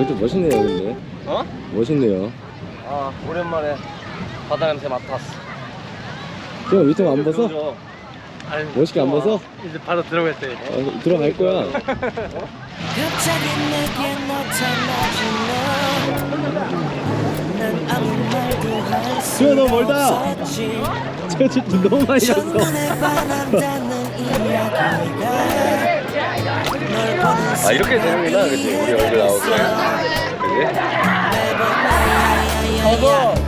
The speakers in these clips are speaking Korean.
여기 좀 멋있네요 근데 어? 멋있네요 아 오랜만에 바다 냄새 맡았어. 형 위통 안 벗어? 그죠? 아니, 멋있게 안 벗어? 이제 바다 들어갈 때. 어, 들어갈 거야 갑자기 내게 나타나지 넌난 아무 말도 할수 수야 너 멀다 없었지 저 진짜 너무 많이 이야기가 보는 아 이렇게 되는구나, 그치? 우리 얼굴 나오고. 보며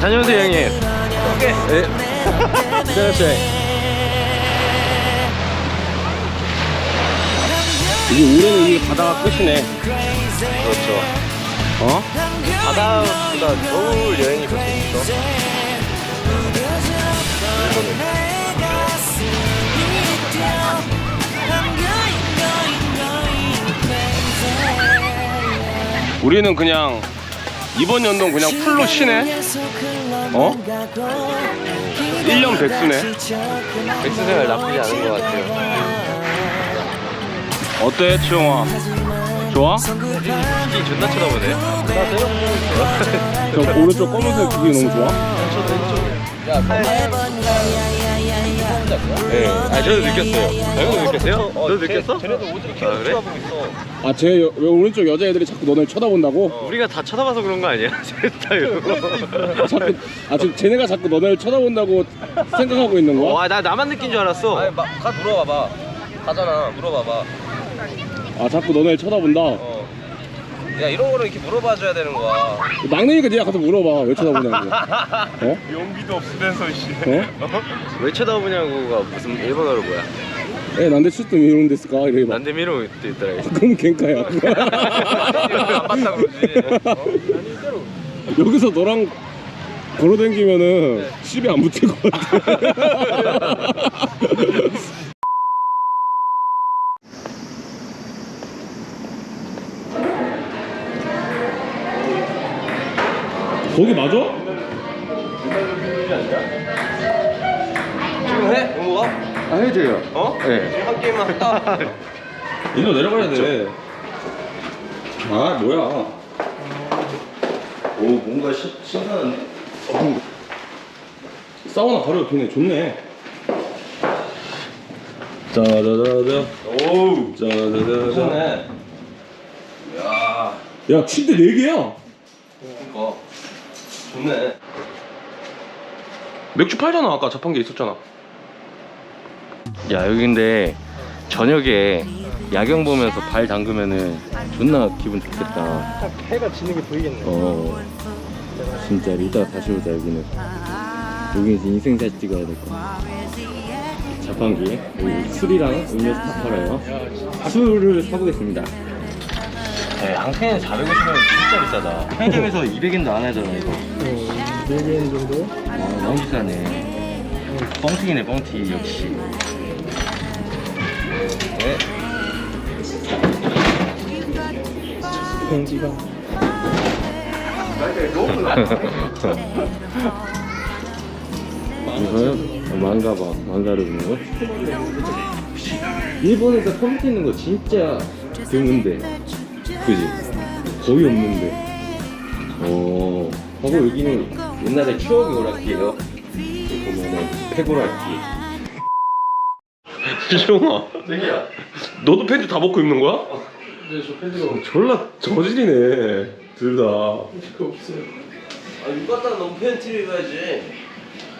다녀오세요 형님. 오케이. 네. 기다렸어요 이게 올해는 이게 바다가 끝이네 그렇죠. 어? 바다보다 겨울 여행이 더 재밌어. 우리는 그냥 이번 연도는 그냥 풀로 쉬네. 어? 1년 백수네. 백수 생활 나쁘지 않은 것 같아요. 어때, 치영아? 좋아? 이 존나 쳐다보네. 저 오른쪽 검은색 그게 너무 좋아? 네. 아 저도 느꼈어요. 형도 느꼈어요? 너도 느꼈어? 쟤네도 오지게 계속 그래? 쳐다보고 있어. 아제 오른쪽 여자애들이 자꾸 너네 쳐다본다고? 우리가 다 쳐다봐서 그런 거 아니야? 제 스타일. 자꾸 아 지금 쟤네가 자꾸 너네를 쳐다본다고 생각하고 있는 거야? 와, 나 나만 느낀 줄 알았어. 아니 막 가 물어봐봐 가잖아 물어봐봐 아 자꾸 너네를 쳐다본다 어. 야 이런 거를 이렇게 물어봐줘야 되는 거야 막내니까 네가 가서 물어봐 왜 쳐다보냐고 어? 용기도 없으면서, 씨. 어? 왜 쳐다보냐고가 무슨 일본어로 뭐야? 에 난데 슈트 이런 데스까 이래 봐 난데미로 또 있더라. 그럼 갱카야 안 봤다 그러지 어? 여기서 너랑 걸어다니면은 시비 안 붙을 것 같아 거기 맞아? 지금 해? 용호가? 아, 해줘요. 어? 네. 지금 한 게임만 했다 일로 내려가야 돼. 아 뭐야? 오 뭔가 시, 신선한데? 사우나 바로 옆이네. 좋네. 짜자자자. 오우 짜자자자. 좋네 야야 침대 4 개야. 그니까 좋네 맥주 팔잖아, 아까 자판기 있었잖아. 야, 여기 근데 저녁에 야경 보면서 발 담그면은 존나 기분 좋겠다. 해가 지는 게 보이겠네. 어. 진짜 이따가 다시 오자 여기는. 여기 이제 인생샷 찍어야 될 거. 자판기 여기 술이랑 음료수 다 팔아요. 술을 사보겠습니다. 네, 항天 450원 진짜 비싸다. 편의점에서 200엔도 안 하잖아, 이거. 어, 4개 정도? 아, 너무 비싸네. 뻥튀기네, 뻥튀기, 역시. 네. 경기가. 이거요? 망가봐, 망가를 보는 거? 일본에서 컴퓨터 있는 거 진짜 드문데, 그지? 거의 없는데. 어, 하고 여기는 옛날에 추억의 오락기예요. 여기 보면은 패고락기. 치영아. 너도 팬티 다 벗고 입는 거야? 졸라 저질이네, 둘 다. 아 육갔다가 너무 팬티를 입어야지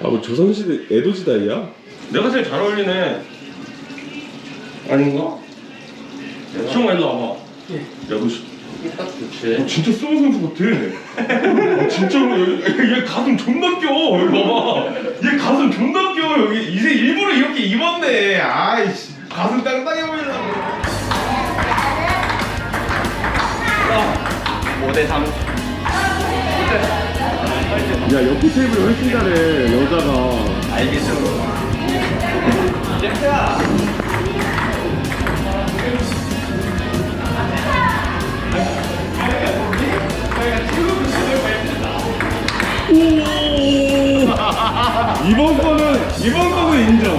아, 뭐 조선시대 에도지다이야? 내가 제일 잘 어울리네. 아닌가? 치영아, 일로 와봐. 야, 너 씨, 딱 좋지 너 진짜 스무 선수 같아. 아, 진짜로 얘, 얘 가슴 존나 껴. 여기 봐봐. 얘 가슴 존나 껴. 여기 이제 일부러 이렇게 입었네. 아이씨, 가슴 땅땅해 보이려고. 5대3. 야, 옆에 테이블 훨씬 잘해, 여자가. 알겠어. 이 번 거는 이번 거는 인정.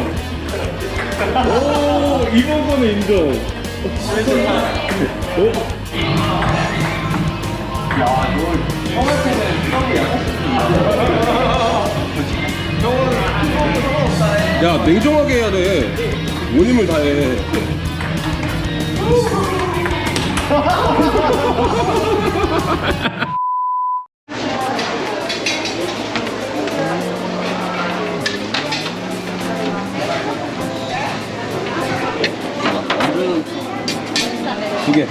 오 이번 거는 인정. 어? 야 냉정하게 해야 돼 원임을 다해 두개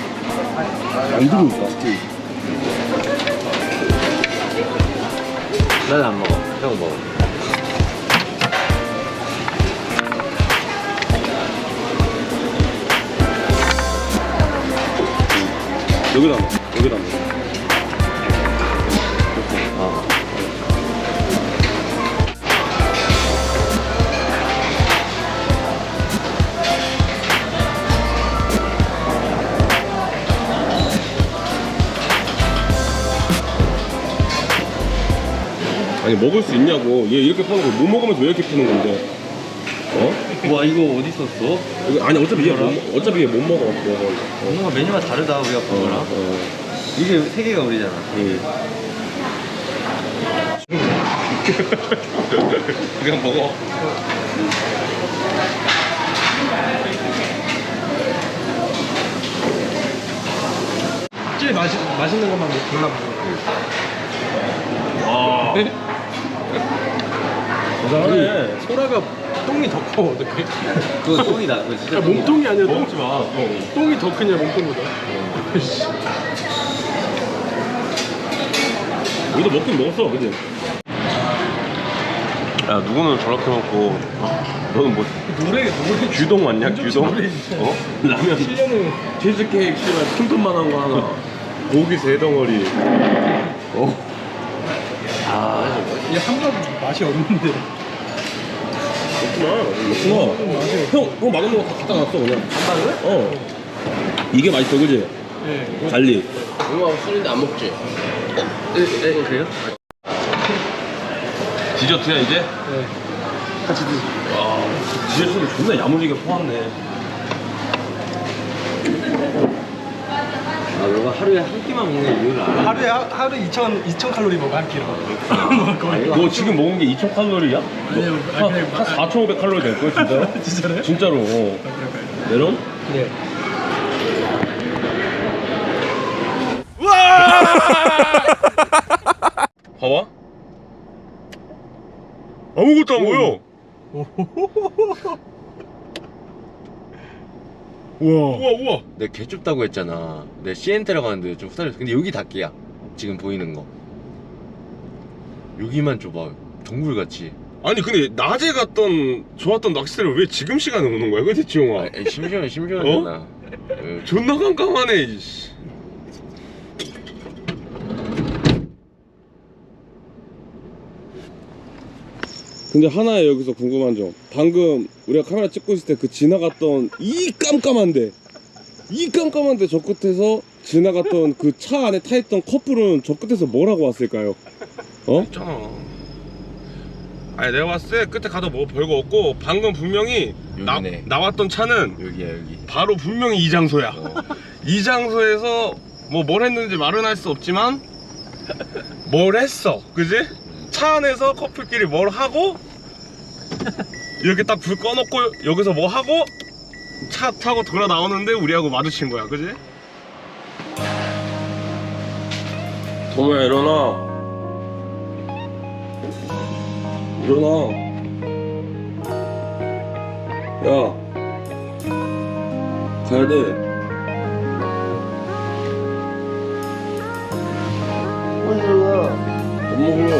안 있다 나는 안 먹어. 형 먹어. 여기다 넣어 여기다 넣어 아니 먹을 수 있냐고 얘 이렇게 파는 거 못 먹으면서 왜 이렇게 파는 건데 어? 와 이거 어디 있었어? 이거 아니 어차피 얘 못, 먹- 어차피 얘 못 먹어 뭐. 뭔가 메뉴가 다르다 우리가 본 거랑. 어. 이게 세 개가 우리잖아. 응. 그냥 먹어. 제일 맛있, 맛있는 것만 뭐 골라보 고 잘하네. 소라가 똥이 더 커 어떡해 그거 똥이다. 그거 진짜 야, 똥이다. 몸통이 아니라 먹지 마 똥이 더 크냐 몸통보다 씨. 우리도 먹긴 먹었어, 그지? 야, 누구는 저렇게 먹고, 너는 뭐, 노래 노래 규동 왔냐, 완전 규동? 노래 진짜. 어? 라면, 실력은 치즈케이크, 씨발, 틈틈만한 거 하나. 고기 세 덩어리. 어? 이게 한번 맛이 없는데 먹구나. 먹구나. 형, 형 맛없는 거다 갖다 놨어, 그냥. 한방울? 어. 이게 맛있어, 그지? 예. 달리. 형하고 술인데 안 먹지? 네, 그래요? 디저트야, 이제? 네. 같이 드세요 와, 디저트를 존나 야무지게 포함네. 아 너가 하루에 한 끼만 먹는 이유를 알아? 하루에 하, 하루에 2천 2천 칼로리 먹어 한 끼로 뭐 거의 너 지금 먹은 게2,000 칼로리야? 아니요, 한, 아니, 한4,500 칼로리 될 거야, 진짜로? 진짜로요? 진짜로. 어. 메론? 네 봐봐. 아무것도 안 보여. 우와. 우와, 우와. 내가 개 좁다고 했잖아. 내가 시엔테라고 하는데 좀 후달렸어. 근데 여기 닭개야. 지금 보이는 거. 여기만 좁아. 동굴같이. 아니, 근데 낮에 갔던 좋았던 낚시대를 왜 지금 시간에 오는 거야? 그치, 지용아? 아, 심심해, 심심하잖아. 어? 존나 깜깜하네, 이씨. 근데 하나에 여기서 궁금한 점. 방금 우리가 카메라 찍고 있을 때 그 지나갔던 이 깜깜한데, 이 깜깜한데 저 끝에서 지나갔던 그 차 안에 타 있던 커플은 저 끝에서 뭘 하고 왔을까요? 어? 있잖아. 아니 내가 봤을 때 끝에 가도 뭐 별거 없고 방금 분명히 나, 여기네. 나왔던 차는 여기야, 여기. 바로 분명히 이 장소야. 어. 이 장소에서 뭐 뭘 했는지 말은 할 수 없지만 뭘 했어, 그지? 차 안에서 커플끼리 뭘 하고 이렇게 딱 불 꺼놓고 여기서 뭐 하고 차 타고 돌아 나오는데 우리하고 마주친 거야, 그지? 도모야 일어나. 일어나. 야. 가야 돼. 빨리 일어나. 밥 먹으러.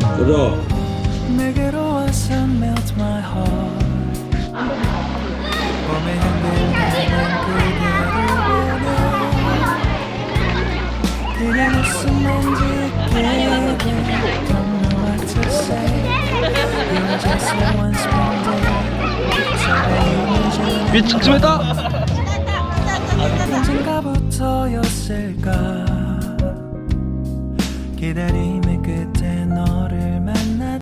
가자. 내게로 와서 melt my heart 봄에 향기나는 그대를 보내 그냥 웃으면 짓게 Don't know what to say You're just one small day 미쳤습니다 언젠가부터였을까 기다림의 끝에